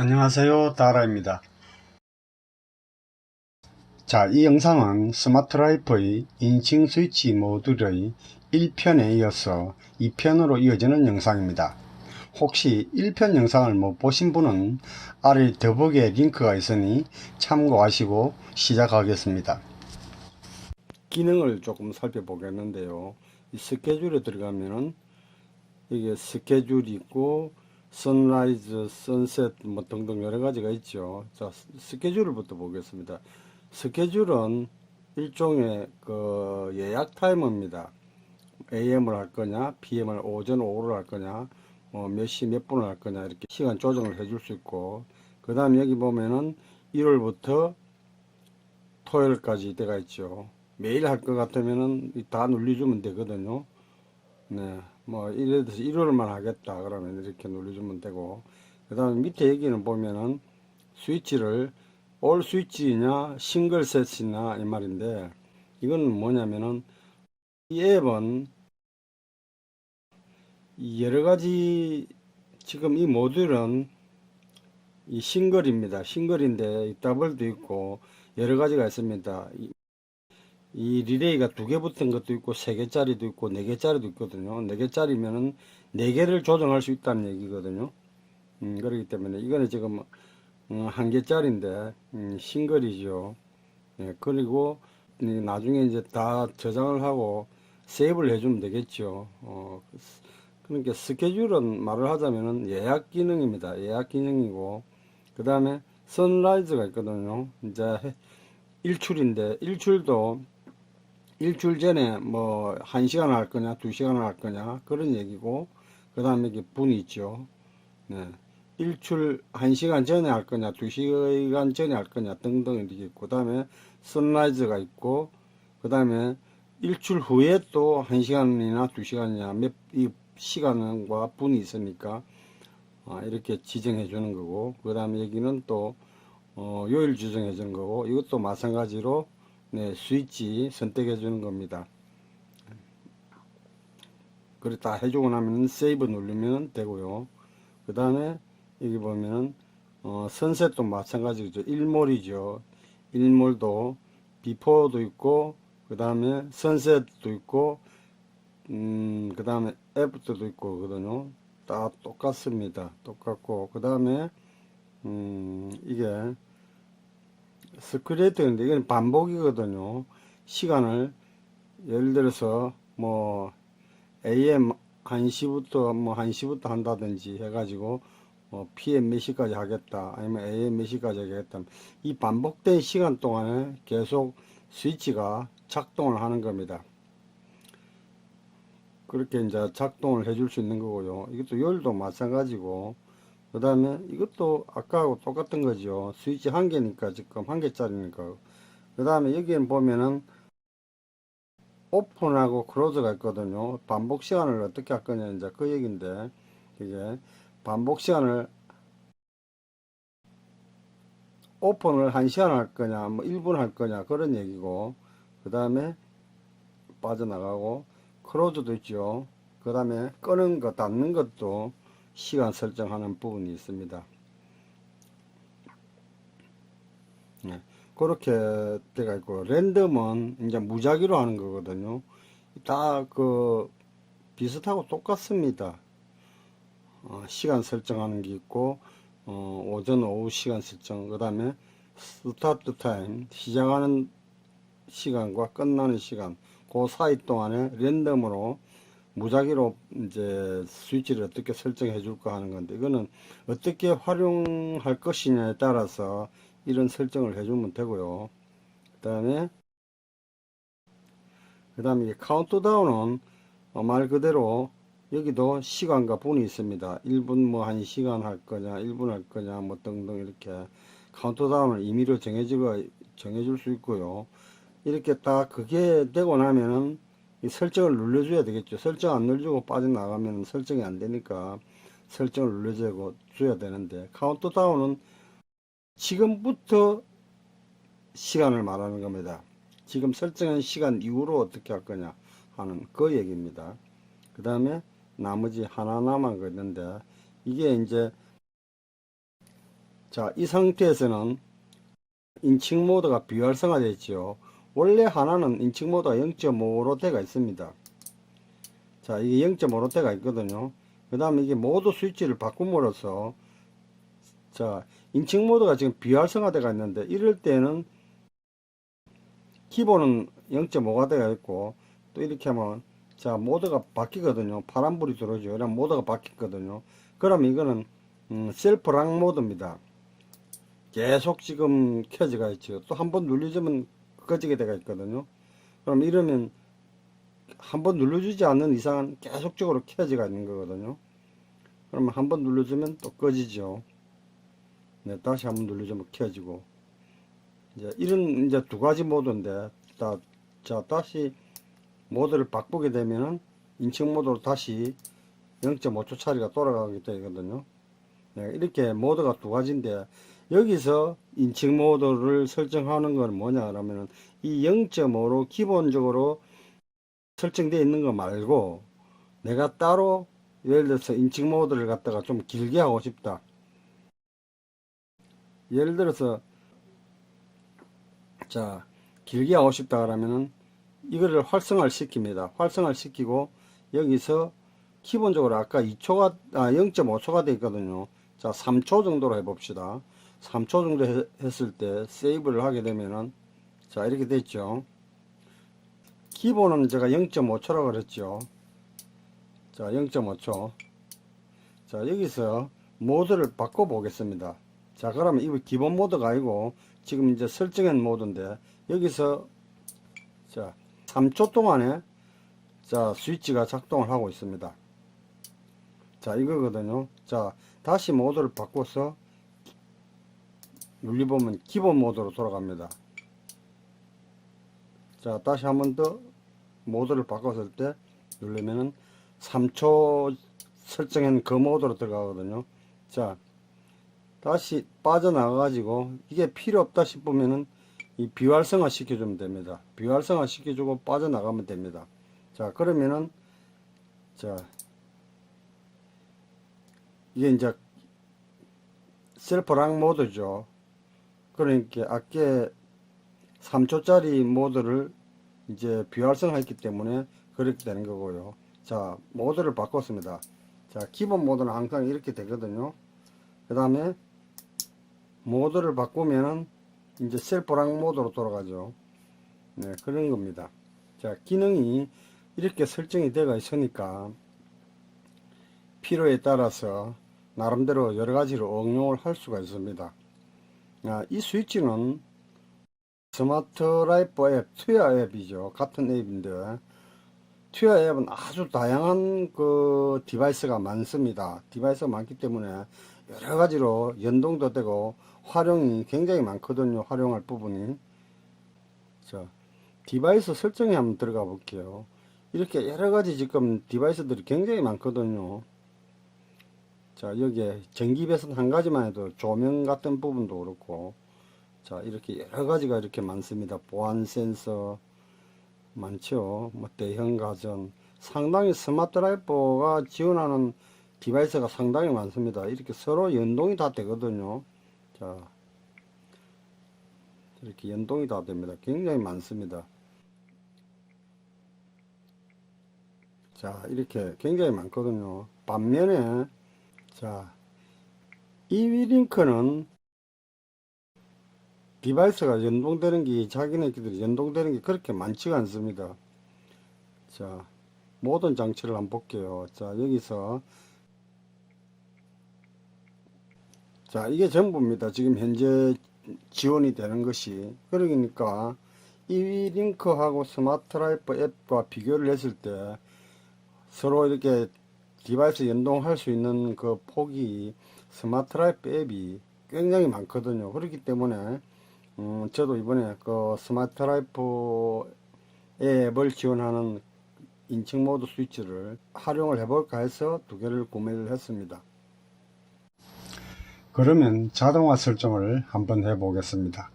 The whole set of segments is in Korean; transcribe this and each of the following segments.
안녕하세요 다라입니다 자, 이 영상은 스마트라이프의 인칭 스위치 모듈의 1편에 이어서 2편으로 이어지는 영상입니다. 혹시 1편 영상을 못 보신 분은 아래 더보기에 링크가 있으니 참고하시고 시작하겠습니다. 기능을 조금 살펴보겠는데요. 이 스케줄에 들어가면은 이게 스케줄이 있고 선라이즈, 선셋 뭐 등등 여러 가지가 있죠. 자, 스케줄부터 보겠습니다. 스케줄은 일종의 그 예약 타이머입니다. AM을 할 거냐, PM을 오전 오후를 할 거냐, 뭐 몇 시 몇 분을 할 거냐 이렇게 시간 조정을 해줄 수 있고 그 다음 여기 보면은 1월부터 토요일까지 때가 있죠. 매일 할 것 같으면은 다 눌러주면 되거든요. 네, 뭐 들어서 1월만 하겠다 그러면 이렇게 눌러주면 되고 그 다음 밑에 여기는 보면은 스위치를 올 스위치냐 싱글 셋이냐 이 말인데 이건 뭐냐면은 이 앱은 이 여러 가지 지금 이 모듈은 이 싱글입니다. 싱글인데 이 더블도 있고 여러 가지가 있습니다. 이, 이 리레이가 두 개 붙은 것도 있고 세 개짜리도 있고 네 개짜리도 있거든요. 네 개짜리면은 네 개를 조정할 수 있다는 얘기거든요. 음, 그렇기 때문에 이거는 지금 어, 한 개짜리인데 음, 싱글이죠. 예, 그리고 이 나중에 이제 다 저장을 하고 세이브를 해주면 되겠죠. 어, 그러니까 스케줄은 말을 하자면은 예약 기능입니다. 예약 기능이고 그 다음에 선라이즈가 있거든요. 이제 해- 일출인데 일출도 일출 전에 뭐 한 시간 할 거냐 두 시간 할 거냐 그런 얘기고 그 다음에 이게 분이 있죠. 네. 일출 1시간 전에 할 거냐, 2시간 전에 할 거냐 등등 이렇게 있고, 그 다음에 선라이즈가 있고, 그 다음에 일출 후에 또 1시간이나 2시간이나 몇, 이 시간과 분이 있으니까, 아, 이렇게 지정해 주는 거고, 그 다음에 여기는 또, 어, 요일 지정해 주는 거고, 이것도 마찬가지로, 네, 스위치 선택해 주는 겁니다. 그래 다 해주고 나면 세이브 누르면 되고요. 그 다음에 여기 보면은 어, 선셋도 마찬가지죠. 일몰이죠. 일몰도 비포도 있고 그 다음에 선셋도 있고 음, 그 다음에 애프터도 있고 그거든요. 다 똑같습니다. 똑같고 그 다음에 음, 이게 스크레이트인데 이건 반복이거든요. 시간을. 예를 들어서 뭐 AM 1시부터 뭐 1시부터 한다든지 해가지고 뭐 PM 몇 시까지 하겠다 아니면 AM 몇 시까지 하겠다. 이 반복된 시간 동안에 계속 스위치가 작동을 하는 겁니다. 그렇게 이제 작동을 해줄 수 있는 거고요. 이것도 열도 마찬가지고 그 다음에 이것도 아까하고 똑같은 거죠. 스위치 한 개니까 지금 한 개짜리니까. 그 다음에 여기는 보면은 오픈하고 클로즈가 있거든요. 반복 시간을 어떻게 할 거냐 이제 그 얘기인데 이게 반복 시간을 오픈을 1시간 할 거냐 뭐 1분 할 거냐 그런 얘기고 그 다음에 빠져나가고 클로즈도 있죠. 그 다음에 끄는 거 닫는 것도 시간 설정하는 부분이 있습니다. 네, 그렇게 돼가 있고 랜덤은 이제 무작위로 하는 거거든요. 다 그 비슷하고 똑같습니다. 어, 시간 설정하는 게 있고 어, 오전 오후 시간 설정 그 다음에 스타트 타임 시작하는 시간과 끝나는 시간 그 사이 동안에 랜덤으로 무작위로 이제 스위치를 어떻게 설정해 줄까 하는 건데 이거는 어떻게 활용할 것이냐에 따라서 이런 설정을 해주면 되고요 그 다음에 그 다음에 카운트다운은 어, 말 그대로 여기도 시간과 분이 있습니다. 1분 뭐 한 시간 할 거냐, 1분 할 거냐, 뭐 등등 이렇게 카운트다운을 임의로 정해주고 정해줄 수 있고요. 이렇게 딱 그게 되고 나면은 이 설정을 눌러줘야 되겠죠. 설정 안 눌러주고 빠져나가면 설정이 안 되니까 설정을 눌러주고 줘야 되는데 카운트 다운은 지금부터 시간을 말하는 겁니다. 지금 설정한 시간 이후로 어떻게 할 거냐 하는 그 얘기입니다. 그 다음에 나머지 하나 있는데 이게 이제 자, 이 상태에서는 인칭 모드가 비활성화되어 있죠. 원래 하나는 인칭 모드가 0.5로 되어 있습니다. 자, 이게 0.5로 되어 있거든요. 그 다음에 이게 모드 스위치를 바꿈으로써 자, 인칭 모드가 지금 비활성화되어 있는데 이럴 때는 키보는 0.5가 되어 있고 또 이렇게 하면 자 모드가 바뀌거든요. 파란불이 들어오죠. 그럼 모드가 바뀌거든요. 그럼 이거는 음, 셀프 락 모드입니다. 계속 지금 켜져가 있죠. 또 한 번 눌러주면 꺼지게 되어 있거든요. 그럼 이러면 한번 눌러주지 않는 이상은 계속적으로 켜져가 있는 거거든요. 그러면 한번 눌러주면 또 꺼지죠. 네, 다시 한번 눌러주면 켜지고. 이제 이런 이제 두 가지 모드인데 자, 자 다시 모드를 바꾸게 되면은 인칭 모드로 다시 0.5초 차리가 돌아가게 되거든요. 네, 이렇게 모드가 두 가지인데 여기서 인칭 모드를 설정하는 건 뭐냐 하면은 이 0.5로 기본적으로 설정되어 있는 거 말고 내가 따로 예를 들어서 인칭 모드를 갖다가 좀 길게 하고 싶다. 예를 들어서 자 길게 하고 싶다 그러면은 이거를 활성화를 시킵니다. 활성화를 시키고 여기서 기본적으로 아까 2초가 아 0.5초가 되어 있거든요. 자 3초 정도로 해 봅시다 3초 정도 해- 했을 때 세이브를 하게 되면은 자 이렇게 됐죠. 기본은 제가 0.5초라고 그랬죠. 자 0.5초. 자 여기서 모드를 바꿔 보겠습니다. 자 그러면 이거 기본 모드가 아니고 지금 이제 설정한 모드인데 여기서 자 3초 동안에 자 스위치가 작동을 하고 있습니다. 자 이거거든요. 자 다시 모드를 바꿔서 눌리보면 기본 모드로 돌아갑니다. 자 다시 한 번 더 모드를 바꿨을 때 누르면은 3초 설정한 그 모드로 들어가거든요. 자 다시 빠져나가 가지고 이게 필요 없다 싶으면은 이 비활성화 시켜주면 됩니다. 비활성화 시켜주고 빠져나가면 됩니다. 자 그러면은 자 이게 이제 셀프 락 모드죠 그러니까 아까 3초짜리 모드를 이제 비활성화했기 때문에 그렇게 되는 거고요 자 모드를 바꿨습니다 자 기본 모드는 항상 이렇게 되거든요 그 다음에 모드를 바꾸면은 이제 셀프락 모드로 돌아가죠. 네, 그런 겁니다. 자, 기능이 이렇게 설정이 되어 있으니까 필요에 따라서 나름대로 여러 가지로 응용을 할 수가 있습니다. 아, 이 스위치는 스마트 라이프 앱, 투야 앱이죠. 같은 앱인데 투야 앱은 아주 다양한 그 디바이스가 많습니다. 디바이스가 많기 때문에 여러 가지로 연동도 되고 활용이 굉장히 많거든요. 활용할 부분이. 자, 디바이스 설정에 한번 들어가 볼게요. 이렇게 여러 가지 지금 디바이스들이 굉장히 많거든요. 자, 여기에 전기 배선 한 가지만 해도 조명 같은 부분도 그렇고, 자, 이렇게 여러 가지가 이렇게 많습니다. 보안 센서 많죠. 뭐 대형 가전 상당히 스마트 라이프가 지원하는 디바이스가 상당히 많습니다. 이렇게 서로 연동이 다 되거든요. 자, 이렇게 연동이 다 됩니다. 굉장히 많습니다. 자, 이렇게 굉장히 많거든요. 반면에, 자, 이 링크는 디바이스가 연동되는 게 자기네들이 연동되는 게 그렇게 많지가 않습니다. 자, 모든 장치를 한번 볼게요. 자, 여기서 자, 이게 전부입니다. 지금 현재 지원이 되는 것이. 그러니까 이 링크하고 스마트 라이프 앱과 비교를 했을 때 서로 이렇게 디바이스 연동할 수 있는 그 폭이 스마트 라이프 앱이 굉장히 많거든요. 그렇기 때문에 음, 저도 이번에 그 스마트 라이프 앱을 지원하는 인칭 모드 스위치를 활용을 해볼까 해서 두 개를 구매를 했습니다. 그러면 자동화 설정을 한번 해보겠습니다.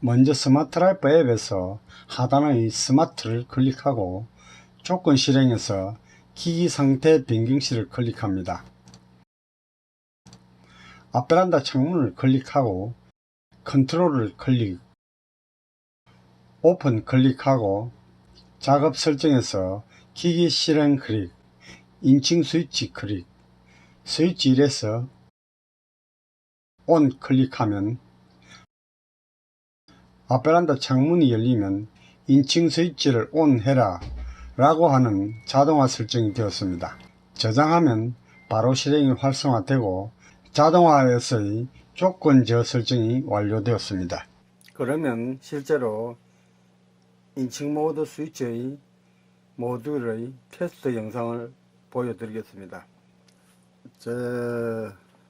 먼저 스마트 라이프 앱에서 하단의 스마트를 클릭하고 조건 실행에서 기기 상태 변경 시를 클릭합니다. 앞베란다 창문을 클릭하고 컨트롤을 클릭 오픈 클릭하고 작업 설정에서 기기 실행 클릭 인칭 스위치 클릭 스위치 1에서 온 클릭하면 앞베란다 창문이 열리면 인칭 스위치를 온 해라 라고 하는 자동화 설정이 되었습니다. 저장하면 바로 실행이 활성화되고 자동화에서의 조건 제어 설정이 완료되었습니다. 그러면 실제로 인칭 모드 스위치의 모듈의 테스트 영상을 보여드리겠습니다. 제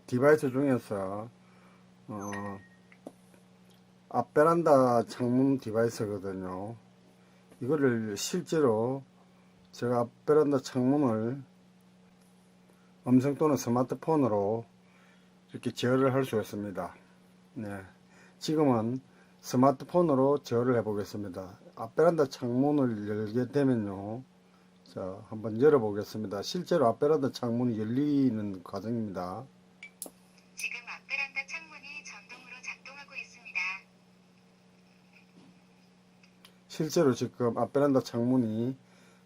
디바이스 중에서 어, 앞베란다 창문 디바이스거든요. 이거를 실제로 제가 앞베란다 창문을 음성 또는 스마트폰으로 이렇게 제어를 할 수 있습니다. 네. 지금은 스마트폰으로 제어를 해 보겠습니다. 앞베란다 창문을 열게 되면요. 자, 한번 열어 보겠습니다. 실제로 앞베란다 창문이 열리는 과정입니다. 지금 앞베란다 창문이 전동으로 작동하고 있습니다. 실제로 지금 앞베란다 창문이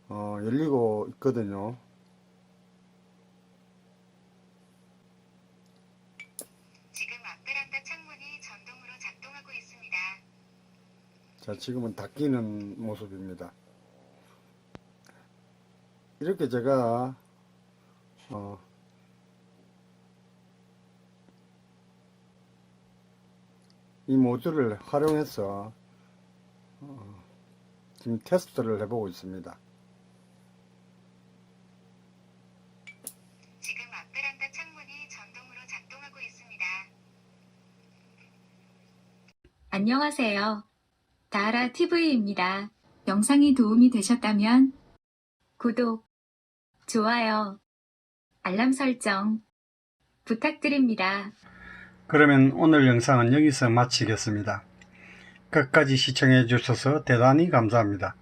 어, 열리고 있거든요. 지금 앞베란다 창문이 전동으로 작동하고 있습니다. 자, 지금은 닫히는 모습입니다. 이렇게 제가 어, 이 모듈을 활용해서 어, 지금 테스트를 해보고 있습니다. 지금 앞베란다 창문이 전동으로 작동하고 있습니다. 안녕하세요. 다하라 TV입니다. 영상이 도움이 되셨다면 구독, 좋아요, 알람 설정 부탁드립니다. 그러면 오늘 영상은 여기서 마치겠습니다. 끝까지 시청해 주셔서 대단히 감사합니다.